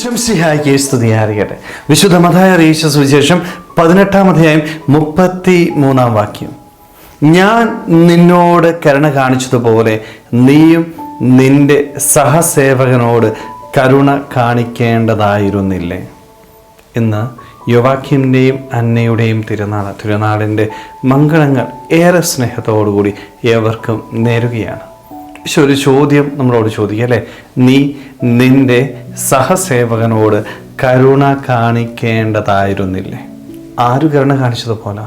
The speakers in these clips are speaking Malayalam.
ശംസിഹായിക്ക് സ്തുതിയാറിയട്ടെ വിശുദ്ധ മതായ അറിയിച്ച സുവിശേഷം പതിനെട്ടാം അധ്യായം മുപ്പത്തി മൂന്നാം വാക്യം. ഞാൻ നിന്നോട് കരുണ കാണിച്ചതുപോലെ നീയും നിന്റെ സഹസേവകനോട് കരുണ കാണിക്കേണ്ടതായിരുന്നില്ലേ? ഇന്ന് യുവാക്യന്റെയും അന്നയുടെയും തിരുനാൾ തിരുനാളിന്റെ മംഗളങ്ങൾ ഏറെ സ്നേഹത്തോടുകൂടി ഏവർക്കും നേരുകയാണ്. ഒരു ചോദ്യം നമ്മളോട് ചോദിക്കുക അല്ലേ? നീ നിന്റെ സഹസേവകനോട് കരുണ കാണിക്കേണ്ടതായിരുന്നില്ലേ? ആര് കരുണ കാണിച്ചതുപോലെ?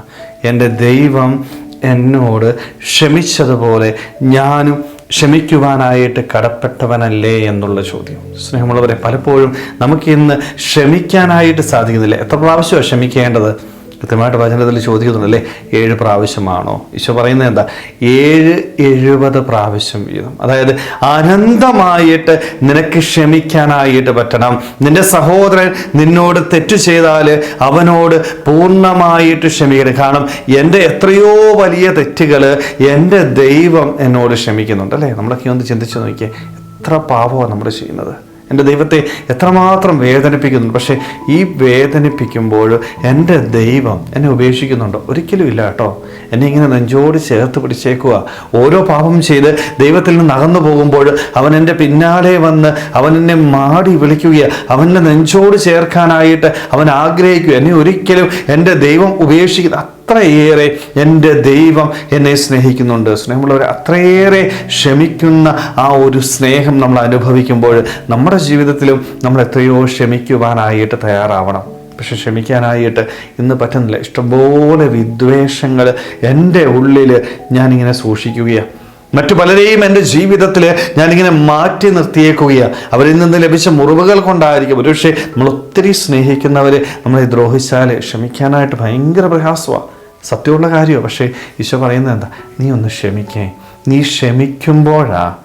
എന്റെ ദൈവം എന്നോട് ക്ഷമിച്ചതുപോലെ ഞാനും ക്ഷമിക്കുവാനായിട്ട് കടപ്പെട്ടവനല്ലേ എന്നുള്ള ചോദ്യം. സ്നേഹമുള്ളവരെ പലപ്പോഴും നമുക്കിന്ന് ക്ഷമിക്കാനായിട്ട് സാധിക്കുന്നില്ല. എത്ര പ്രാവശ്യമാണ് ക്ഷമിക്കേണ്ടത്? കൃത്യമായിട്ട് വചനത്തിൽ ചോദിക്കുന്നുണ്ടല്ലേ? ഏഴ് പ്രാവശ്യമാണോ? ഈശോ പറയുന്നത് എന്താ? ഏഴ് എഴുപത് പ്രാവശ്യം വീതം. അതായത് അനന്തമായിട്ട് നിനക്ക് ക്ഷമിക്കാനായിട്ട് പറ്റണം. നിന്റെ സഹോദരൻ നിന്നോട് തെറ്റു ചെയ്താൽ അവനോട് പൂർണമായിട്ട് ക്ഷമിക്കണം. കാരണം എന്റെ എത്രയോ വലിയ തെറ്റുകൾ എന്റെ ദൈവം എന്നോട് ക്ഷമിക്കുന്നുണ്ട് അല്ലേ? നമ്മളൊക്കെ ഒന്ന് ചിന്തിച്ചു നോക്കിയേ എത്ര പാപമാണ് നമ്മൾ ചെയ്യുന്നത്. എന്റെ ദൈവത്തെ എത്രമാത്രം വേദനിപ്പിക്കുന്നുണ്ട്. പക്ഷേ ഈ വേദനിപ്പിക്കുമ്പോൾ എന്റെ ദൈവം എന്നെ ഉപേക്ഷിക്കുന്നുണ്ടോ. ഒരിക്കലും ഇല്ല കേട്ടോ. എന്നെ ഇങ്ങനെ നെഞ്ചോട് ചേർത്ത് പിടിച്ചേക്കുക. ഓരോ പാപം ചെയ്ത് ദൈവത്തിൽ നിന്ന് അകന്നു പോകുമ്പോൾ അവൻ എന്റെ പിന്നാലെ വന്ന് അവൻ എന്നെ മാടി വിളിക്കുക അവന്റെ നെഞ്ചോട് ചേർക്കാനായിട്ട് അവൻ ആഗ്രഹിക്കുക എന്നെ ഒരിക്കലും എന്റെ ദൈവം ഉപേക്ഷിക്കുന്ന അത്രയേറെ എന്റെ ദൈവം എന്നെ സ്നേഹിക്കുന്നുണ്ട്. സ്നേഹമുള്ളവരെ അത്രയേറെ ക്ഷമിക്കുന്ന ആ ഒരു സ്നേഹം നമ്മൾ അനുഭവിക്കുമ്പോൾ നമ്മുടെ ജീവിതത്തിലും നമ്മൾ എത്രയോ ക്ഷമിക്കുവാനായിട്ട് തയ്യാറാവണം. പക്ഷെ ക്ഷമിക്കാനായിട്ട് ഇന്ന് പറ്റുന്നില്ല. ഇഷ്ടംപോലെ വിദ്വേഷങ്ങൾ എന്റെ ഉള്ളിൽ ഞാനിങ്ങനെ സൂക്ഷിക്കുകയാണ് മറ്റു പലരെയും എന്റെ ജീവിതത്തിൽ ഞാനിങ്ങനെ മാറ്റി നിർത്തിയേക്കുകയാണ് അവരിൽ നിന്ന് ലഭിച്ച മുറിവുകൾ കൊണ്ടായിരിക്കും. ഒരുപക്ഷെ നമ്മൾ ഒത്തിരി സ്നേഹിക്കുന്നവരെ നമ്മളെ ദ്രോഹിച്ചാൽ ക്ഷമിക്കാനായിട്ട് ഭയങ്കര പ്രയാസമാണ് സത്യമുള്ള കാര്യമാണ്. പക്ഷേ ഈശോ പറയുന്നത് എന്താ? നീ ഒന്ന് ക്ഷമിക്കേ. നീ ക്ഷമിക്കുമ്പോഴാണ്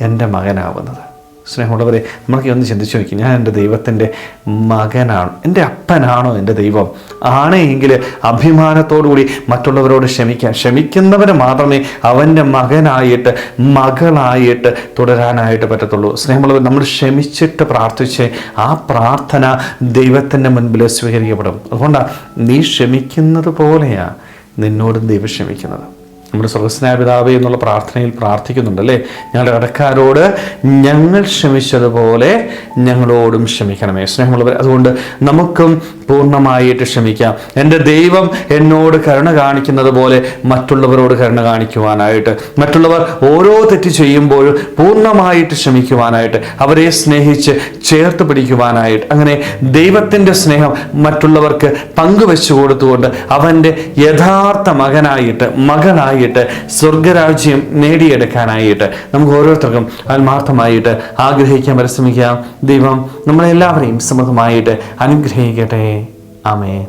എന്റെ മകനാവുന്നത്. സ്നേഹമുള്ളവരെ നമ്മളൊക്കെ ഒന്ന് ചിന്തിച്ചു നോക്കി. ഞാൻ എന്റെ ദൈവത്തിന്റെ മകനാണ്. എന്റെ അപ്പനാണോ എന്റെ ദൈവം? ആണെങ്കിൽ അഭിമാനത്തോടുകൂടി മറ്റുള്ളവരോട് ക്ഷമിക്കാൻ. ക്ഷമിക്കുന്നവരെ മാത്രമേ അവന്റെ മകനായിട്ട് മകളായിട്ട് തുടരാനായിട്ട് പറ്റത്തുള്ളൂ. സ്നേഹമുള്ളവർ നമ്മൾ ക്ഷമിച്ചിട്ട് പ്രാർത്ഥിച്ച് ആ പ്രാർത്ഥന ദൈവത്തിന്റെ മുൻപിൽ സ്വീകരിക്കപ്പെടും. അതുകൊണ്ടാണ് നീ ക്ഷമിക്കുന്നത് പോലെയാ. നിന്നോടും ദൈവം ക്ഷമിക്കുന്നത്. നമ്മുടെ സ്വർഗസ്നായ എന്നുള്ള പ്രാർത്ഥനയിൽ പ്രാർത്ഥിക്കുന്നുണ്ട് അല്ലേ? ഞങ്ങളുടെ കടക്കാരോട് ഞങ്ങൾ ക്ഷമിച്ചതുപോലെ ഞങ്ങളോടും ക്ഷമിക്കണമേ. സ്നേഹമുള്ളവർ അതുകൊണ്ട് നമുക്കും പൂർണമായിട്ട് ക്ഷമിക്കാം. എന്റെ ദൈവം എന്നോട് കരുണ കാണിക്കുന്നത് പോലെ മറ്റുള്ളവരോട് കരുണ കാണിക്കുവാനായിട്ട് മറ്റുള്ളവർ ഓരോ തെറ്റ് ചെയ്യുമ്പോഴും പൂർണമായിട്ട് ക്ഷമിക്കുവാനായിട്ട് അവരെ സ്നേഹിച്ച് ചേർത്ത് പിടിക്കുവാനായിട്ട് അങ്ങനെ ദൈവത്തിന്റെ സ്നേഹം മറ്റുള്ളവർക്ക് പങ്കുവെച്ചു കൊടുത്തുകൊണ്ട് അവന്റെ യഥാർത്ഥ മകനായിട്ട് മകളായിട്ട് സ്വർഗരാജ്യം നേടിയെടുക്കാനായിട്ട് നമുക്ക് ഓരോരുത്തർക്കും ആത്മാർത്ഥമായിട്ട് ആഗ്രഹിക്കാൻ പരിശ്രമിക്കാം. ദൈവം നമ്മളെല്ലാവരെയും സമൃദ്ധമായിട്ട് അനുഗ്രഹിക്കട്ടെ. ആമേ